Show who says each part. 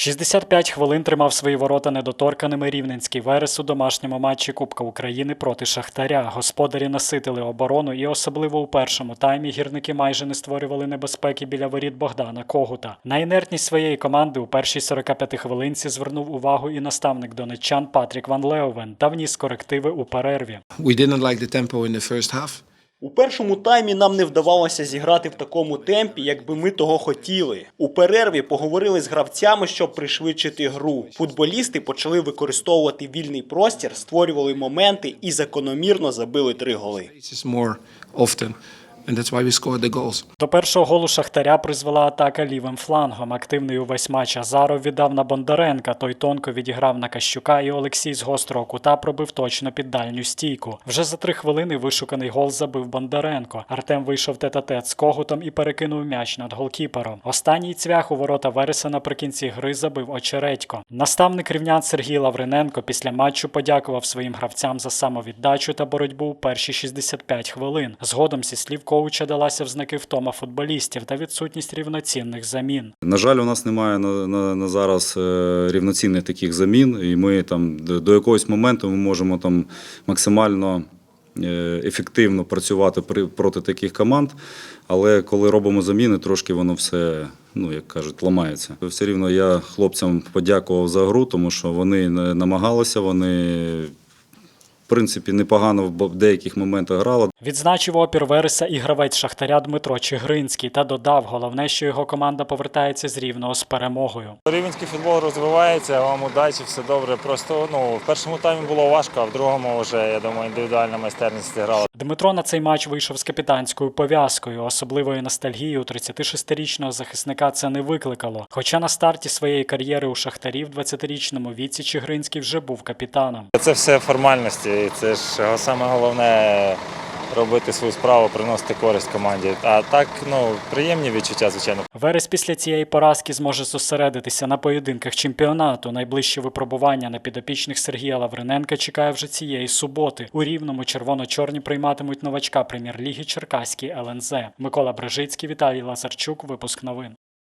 Speaker 1: 65 хвилин тримав свої ворота недоторканими рівненський верес у домашньому матчі Кубка України проти Шахтаря. Господарі наситили оборону і особливо у першому таймі гірники майже не створювали небезпеки біля воріт Богдана Когута. На інертність своєї команди у першій 45 хвилинці звернув увагу і наставник донеччан Патрік Ван Леовен та вніс корективи у перерві.
Speaker 2: We didn't like the tempo in the first half.
Speaker 3: У першому таймі нам не вдавалося зіграти в такому темпі, якби ми того хотіли. У перерві поговорили з гравцями, щоб пришвидшити гру. Футболісти почали використовувати вільний простір, створювали моменти і закономірно забили три голи.
Speaker 2: And that's why we scored the goals.
Speaker 1: До першого голу Шахтаря призвела атака лівим флангом. Активний увесь матч Азаров віддав на Бондаренка. Той тонко відіграв на Кащука, і Олексій з гострого кута пробив точно під дальню стійку. Вже за три хвилини вишуканий гол забив Бондаренко. Артем вийшов тет-а-тет з когутом і перекинув м'яч над голкіпером. Останній цвях у ворота Вереса наприкінці гри забив Очередько. Наставник рівнян Сергій Лавриненко після матчу подякував своїм гравцям за самовіддачу та боротьбу у перші 65 хвилин. Згодом зі слів коуча далася в знаки втома футболістів та відсутність рівноцінних замін.
Speaker 4: На жаль, у нас немає на, на, на зараз е, рівноцінних таких замін, і ми там до, якогось моменту ми можемо там максимально е, ефективно працювати при, проти таких команд. Але коли робимо заміни, трошки воно все, ну як кажуть, ламається. Все рівно я хлопцям подякував за гру, тому що вони намагалися, вони. В принципі, непогано в бо- в деяких моментах грала.
Speaker 1: Відзначив опір Вереса і гравець Шахтаря Дмитро Чигринський та додав, головне, що його команда повертається з рівного з перемогою.
Speaker 5: Рівенський футбол розвивається, вам удачі, все добре. Просто ну, в першому таймі було важко, а в другому вже, я думаю, індивідуальна майстерність зіграла.
Speaker 1: Дмитро на цей матч вийшов з капітанською пов'язкою. Особливої ностальгії у 36-річного захисника це не викликало. Хоча на старті своєї кар'єри у Шахтарі в 20-річному віці Чигринський вже був капітаном.
Speaker 5: Це все формальності, це ж саме головне робити свою справу, приносити користь команді. А так, ну, приємні відчуття, звичайно.
Speaker 1: Верес після цієї поразки зможе зосередитися на поєдинках чемпіонату. Найближче випробування на підопічних Сергія Лавриненка чекає вже цієї суботи. У рівному червоно-чорні прийматимуть новачка прем'єр-ліги Черкаський ЛНЗ. Микола Брежицький, Віталій Лазарчук. Випуск новин.